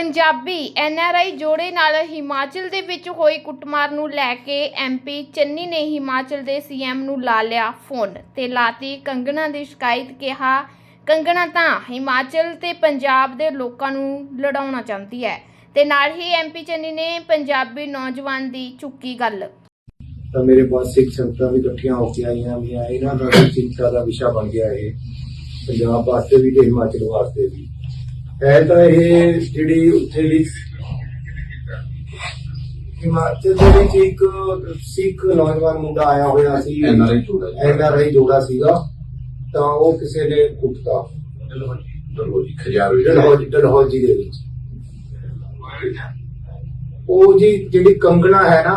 Punjabi NRI ਜੋੜੇ ਨਾਲ ਹਿਮਾਚਲ ਦੇ ਵਿੱਚ ਹੋਈ ਕੁੱਟਮਾਰ ਨੂੰ ਲੈ ਕੇ ਐਮਪੀ ਚੰਨੀ ਨੇ ਹਿਮਾਚਲ ਦੇ ਸੀਐਮ ਨੂੰ ਲਾ ਲਿਆ ਫੋਨ ਤੇ ਲਾਤੀ ਕੰਗਣਾ ਦੀ ਸ਼ਿਕਾਇਤ, ਕਿਹਾ, ਕੰਗਣਾ ਤਾਂ ਹਿਮਾਚਲ ਤੇ ਪੰਜਾਬ ਦੇ ਲੋਕਾਂ ਨੂੰ ਲੜਾਉਣਾ ਚਾਹੁੰਦੀ ਹੈ। ਤੇ ਨਾਲ ਹੀ ਐਮਪੀ ਚੰਨੀ ਨੇ ਪੰਜਾਬੀ ਨੌਜਵਾਨ ਦੀ ਚੁੱਕੀ ਗੱਲ। ਤਾਂ ਮੇਰੇ ਪਾਸ ਸਿੱਖ ਸੰਗਤਾਂ ਵੀ ਇਕੱਠੀਆਂ ਹੋ ਕੇ ਆਈਆਂ ਵੀ ਇਹਨਾਂ ਦਾ ਚਿੰਤਾ ਦਾ ਵਿਸ਼ਾ ਬਣ ਗਿਆ ਇਹ। ਪੰਜਾਬ ਵਾਸਤੇ ਵੀ ਤੇ ਹਿਮਾਚਲ ਵਾਸਤੇ ਵੀ। ਹੈ ਤਾਂ ਇਹ ਜਿਹੜੀ ਉੱਥੇ ਦੀ ਹਿਮਾਚਲ ਦੇ ਵਿੱਚ ਇੱਕ ਸਿੱਖ ਨੌਜਵਾਨ ਮੁੰਡਾ ਆਇਆ ਹੋਇਆ ਸੀ। NRI ਜੋੜਾ। ਐਨਆਰਆਈ ਜੋੜਾ ਸੀਗਾ। ਤਾਂ ਉਹ ਕਿਸੇ ਨੇ ਕੁੱਟਤਾ। ਦਰੋਜੀ ਖਜਾਰੋ ਡਲਹੌਜੀ ਡਲਹੌਜੀ ਦੇ ਵਿੱਚ। ਉਹ ਜੀ ਜਿਹੜੀ ਕੰਗਣਾ ਹੈ ਨਾ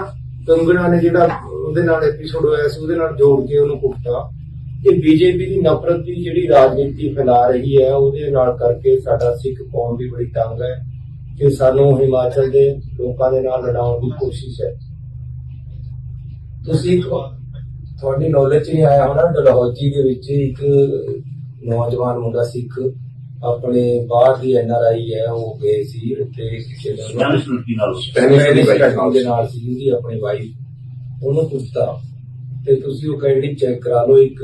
ਕੰਗਣਾ ਨੇ ਜਿਹੜਾ ਉਹਦੇ ਨਾਲ ਐਪੀਸੋਡ ਹੋਇਆ ਸੀ ਉਹਦੇ ਨਾਲ ਜੋੜ ਕੇ ਉਹਨੂੰ ਕੁੱਟਤਾ। ਇਹ ਬੀਜੇਪੀ ਦੀ ਨਫ਼ਰਤ ਦੀ ਜਿਹੜੀ ਰਾਜਨੀਤੀ ਫੈਲਾ ਰਹੀ ਹੈ ਉਹਦੇ ਨਾਲ ਕਰਕੇ ਸਾਡਾ ਸਿੱਖ ਕੌਮ ਵੀ ਬੜੀ ਤੰਗ ਹੈ ਕਿ ਸਾਨੂੰ ਹਿਮਾਚਲ ਦੇ ਲੋਕਾਂ ਦੇ ਨਾਲ ਲੜਾਉਣ ਦੀ ਕੋਸ਼ਿਸ਼ ਹੈ। ਤੁਸੀਂ ਤੁਹਾਡੀ ਨੌਲੇਜ ਨਹੀਂ ਆਇਆ ਹੋਣਾ ਡਲਹੌਜੀ ਦੇ ਵਿੱਚ ਇੱਕ ਨੌਜਵਾਨ ਮੁੰਡਾ ਸਿੱਖ ਆਪਣੇ ਬਾਹਰ ਦੀ ਐਨਆਰਆਈ ਹੈ ਉਹ ਗਏ ਸੀ ਉੱਥੇ ਕਿਸੇ ਨਾਲ ਸਪੈਨਿਸ਼ ਦੇ ਨਾਲ ਸੀ ਉਹਦੀ ਆਪਣੀ ਵਾਈਫ ਉਹਨੂੰ ਪੁੱਛਤਾ ਤੇ ਤੁਸੀਂ ਉਹ ਕੈਂਡੀ ਚੈੱਕ ਕਰਾ ਲਓ ਇੱਕ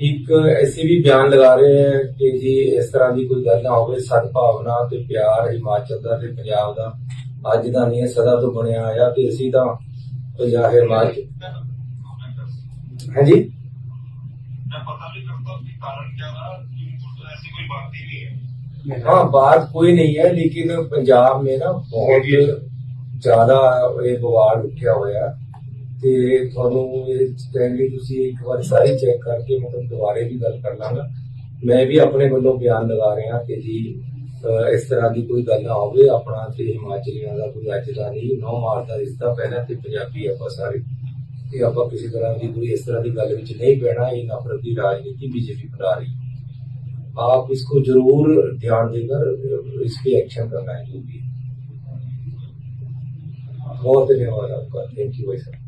ਇੱਕ ਐਸੇ ਵੀ ਬਿਆਨ ਲਗਾ ਰਹੇ ਹੈ ਕਿ ਜੀ ਇਸ ਤਰ੍ਹਾਂ ਦੀ ਕੋਈ ਗੱਲ ਨਾ ਹੋਵੇ ਸਦਭਾਵਨਾ ਤੇ ਪਿਆਰ ਹਿਮਾਚਲ ਦਾ ਤੇ ਪੰਜਾਬ ਦਾ ਅੱਜ ਦਾ ਨਹੀਂ ਹੈ ਸਦਾ ਤੋਂ ਬਣਿਆ ਆਇਆ ਤੇ ਅਸੀਂ ਤਾਂ ਪੰਜਾਬ ਹਿਮਾਚਲ ਹਾਂਜੀ मैं पता नहीं करता उसकी कारण क्या था तो ऐसी कोई बात ही नहीं है हाँ बात कोई नहीं है लेकिन पंजाब में ना बहुत ਜ਼ਿਆਦਾ ਇਹ ਬਵਾੜ ਉੱਠਿਆ ਹੋਇਆ ਤੇ ਤੁਹਾਨੂੰ ਇਹ ਸਟੈਂਡਲੀ ਤੁਸੀਂ ਇੱਕ ਵਾਰ ਸਾਰੀ ਚੈੱਕ ਕਰਕੇ ਮਤਲਬ ਦੁਬਾਰੇ ਵੀ ਗੱਲ ਕਰ ਲਾਂਗਾ ਮੈਂ ਵੀ ਆਪਣੇ ਵੱਲੋਂ ਬਿਆਨ ਲਗਾ ਰਿਹਾ ਕਿ ਜੀ ਅਹ ਇਸ ਤਰ੍ਹਾਂ ਦੀ ਕੋਈ ਗੱਲ ਨਾ ਹੋਵੇ ਆਪਣਾ ਤੇ ਹਿਮਾਚਲੀਆਂ ਦਾ ਕੋਈ ਅੱਜ ਦਾ ਨਹੀਂ ਨੌ ਮਾਰਚ ਦਾ ਰਿਸ਼ਤਾ ਪਹਿਲਾਂ ਤੇ ਪੰਜਾਬੀ ਆਪਾਂ ਸਾਰੇ ਕਿ ਆਪਾਂ ਕਿਸੇ ਤਰ੍ਹਾਂ ਦੀ ਕੋਈ ਇਸ ਤਰ੍ਹਾਂ ਦੀ ਗੱਲ ਵਿੱਚ ਨਹੀਂ ਪੈਣਾ ਇਹ ਨਫ਼ਰਤ ਦੀ ਰਾਜਨੀਤੀ बीजेपी बना रही है आप इसको जरूर ध्यान देकर इस पे एक्शन करना है जो भी है। बहुत धन्यवाद आपका थैंक यू भाई साहब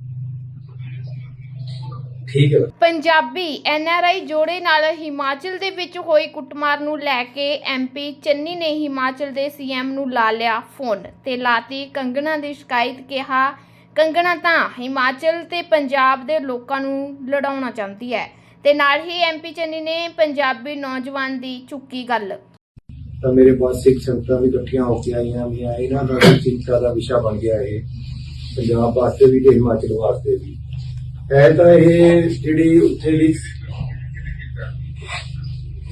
ਠੀਕ ਹੈ। ਪੰਜਾਬੀ ਐਨਆਰਆਈ ਜੋੜੇ ਨਾਲ ਹਿਮਾਚਲ ਦੇ ਵਿੱਚ ਹੋਈ ਕੁੱਟਮਾਰ ਨੂੰ ਲੈ ਕੇ ਐਮਪੀ ਚੰਨੀ ਨੇ ਹਿਮਾਚਲ ਦੇ ਸੀਐਮ ਨੂੰ ਲਾ ਲਿਆ ਫੋਨ ਤੇ ਲਾਤੀ ਕੰਗਣਾ ਦੀ ਸ਼ਿਕਾਇਤ ਕਿਹਾ ਕੰਗਣਾ ਤਾਂ ਹਿਮਾਚਲ ਤੇ ਪੰਜਾਬ ਦੇ ਲੋਕਾਂ ਨੂੰ ਲੜਾਉਣਾ ਚਾਹੁੰਦੀ ਹੈ। ਤੇ ਨਾਲ ਹੀ ਐਮਪੀ ਚੰਨੀ ਨੇ ਪੰਜਾਬੀ ਨੌਜਵਾਨ ਦੀ ਚੁੱਕੀ ਗੱਲ। ਤਾਂ ਮੇਰੇ ਪਾਸ ਸਿੱਖ ਸੰਗਤਾਂ ਵੀ ਇਕੱਠੀਆਂ ਹੋ ਕੇ ਆਈਆਂ ਵੀ ਇਹਨਾਂ ਦਾ ਚਿੰਤਾ ਦਾ ਵਿਸ਼ਾ ਬਣ ਗਿਆ ਇਹ ਪੰਜਾਬ ਵਾਸਤੇ ਵੀ ਤੇ ਹਿਮਾਚਲ ਵਾਸਤੇ ਵੀ। ਹੈ ਤਾਂ ਇਹ ਜਿਹੜੀ ਉੱਥੇ ਦੀ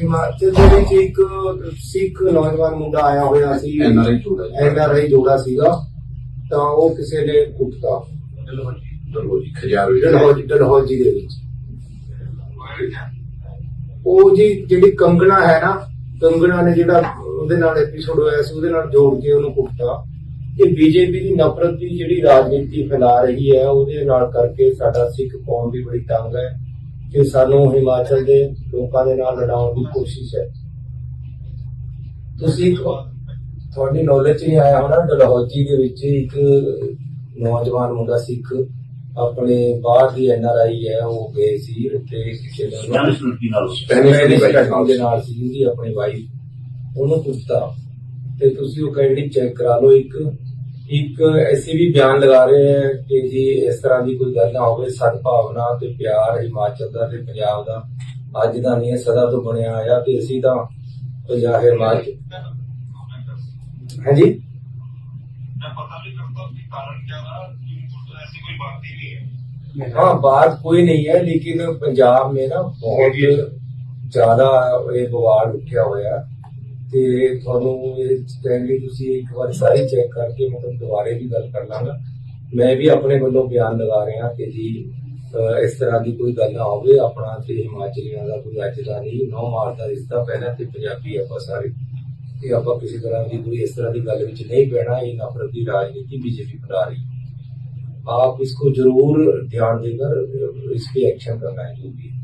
ਹਿਮਾਚਲ ਦੇ ਵਿੱਚ ਇੱਕ ਸਿੱਖ ਨੌਜਵਾਨ ਮੁੰਡਾ ਆਇਆ ਹੋਇਆ ਸੀ। NRI ਜੋੜਾ। ਐਨਆਰਆਈ ਜੋੜਾ ਸੀਗਾ। ਤਾਂ ਉਹ ਕਿਸੇ ਨੇ ਕੁੱਟਤਾ। ਖਜਾਰੋ ਡਲਹੌਜੀ ਡਲਹੌਜੀ ਦੇ ਵਿੱਚ। ਉਹ ਜੀ ਜਿਹੜੀ ਕੰਗਣਾ ਹੈ ਨਾ ਕੰਗਣਾ ਨੇ ਜਿਹੜਾ ਉਹਦੇ ਨਾਲ ਐਪੀਸੋਡ ਹੋਇਆ ਸੀ ਉਹਦੇ ਨਾਲ ਜੋੜ ਕੇ ਉਹਨੂੰ ਕੁੱਟਤਾ। ਇਹ ਬੀਜੇਪੀ ਦੀ ਨਫ਼ਰਤ ਦੀ ਜਿਹੜੀ ਰਾਜਨੀਤੀ ਫੈਲਾ ਰਹੀ ਹੈ ਉਹਦੇ ਨਾਲ ਕਰਕੇ ਸਾਡਾ ਸਿੱਖ ਕੌਮ ਵੀ ਬੜੀ ਤੰਗ ਹੈ ਕਿ ਸਾਨੂੰ ਹਿਮਾਚਲ ਦੇ ਲੋਕਾਂ ਦੇ ਨਾਲ ਲੜਾਉਣ ਦੀ ਕੋਸ਼ਿਸ਼ ਹੈ। ਤੁਸੀਂ ਤੁਹਾਡੀ ਨੌਲੇਜ ਨਹੀਂ ਆਇਆ ਹੋਣਾ ਡਲਹੌਜੀ ਦੇ ਵਿੱਚ ਇੱਕ ਨੌਜਵਾਨ ਮੁੰਡਾ ਸਿੱਖ ਆਪਣੇ ਬਾਹਰ ਦੀ ਐਨਆਰਆਈ ਹੈ ਉਹ ਗਏ ਸੀ ਉੱਥੇ ਕਿਸੇ ਨਾਲ? ਸਪੈਨਿਸ਼ ਦੇ ਨਾਲ ਸੀ ਉਹਦੀ ਆਪਣੀ ਵਾਈਫ ਉਹਨੂੰ ਪੁੱਛਤਾ ਤੇ ਤੁਸੀਂ ਉਹ ਕੈਂਡੀ ਚੈੱਕ ਕਰਾ ਲਓ ਇੱਕ ਇੱਕ ਐਸੇ ਵੀ ਬਿਆਨ ਲਗਾ ਰਹੇ ਹੈ ਕਿ ਜੀ ਇਸ ਤਰ੍ਹਾਂ ਦੀ ਕੋਈ ਗੱਲ ਨਾ ਹੋਵੇ ਸਦਭਾਵਨਾ ਤੇ ਪਿਆਰ ਹਿਮਾਚਲ ਦਾ ਤੇ ਪੰਜਾਬ ਦਾ ਅੱਜ ਦਾ ਨਹੀਂ ਹੈ ਸਦਾ ਤੋਂ ਬਣਿਆ ਆਇਆ ਤੇ ਅਸੀਂ ਤਾਂ ਪੰਜਾਬ ਹਿਮਾਚਲ ਹਾਂਜੀ मैं पता नहीं करता उसकी कारण क्या था तो ऐसी कोई बात ही नहीं है हाँ बात कोई नहीं है लेकिन पंजाब में ना बहुत ਜ਼ਿਆਦਾ ਇਹ ਬਵਾੜ ਉੱਠਿਆ ਹੋਇਆ ਤੇ ਤੁਹਾਨੂੰ ਇਹ ਸਟੈਂਡਲੀ ਤੁਸੀਂ ਇੱਕ ਵਾਰ ਸਾਰੀ ਚੈੱਕ ਕਰਕੇ ਮਤਲਬ ਦੁਬਾਰੇ ਵੀ ਗੱਲ ਕਰ ਲਾਂਗਾ ਮੈਂ ਵੀ ਆਪਣੇ ਵੱਲੋਂ ਬਿਆਨ ਲਗਾ ਰਿਹਾ ਕਿ ਜੀ ਅਹ ਇਸ ਤਰ੍ਹਾਂ ਦੀ ਕੋਈ ਗੱਲ ਨਾ ਹੋਵੇ ਆਪਣਾ ਤੇ ਹਿਮਾਚਲੀਆਂ ਦਾ ਕੋਈ ਅੱਜ ਦਾ ਨਹੀਂ ਨੌ ਮਾਰਚ ਦਾ ਰਿਸ਼ਤਾ ਪਹਿਲਾਂ ਤੇ ਪੰਜਾਬੀ ਆਪਾਂ ਸਾਰੇ ਕਿ ਆਪਾਂ ਕਿਸੇ ਤਰ੍ਹਾਂ ਦੀ ਕੋਈ ਇਸ ਤਰ੍ਹਾਂ ਦੀ ਗੱਲ ਵਿੱਚ ਨਹੀਂ ਪੈਣਾ ਇਹ ਨਫ਼ਰਤ ਦੀ ਰਾਜਨੀਤੀ बीजेपी बना रही है आप इसको जरूर ध्यान देकर इस पे एक्शन करना है जो भी है।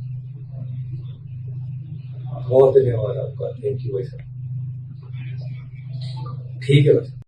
बहुत धन्यवाद आपका थैंक यू भाई साहब ਠੀਕ ਹੈ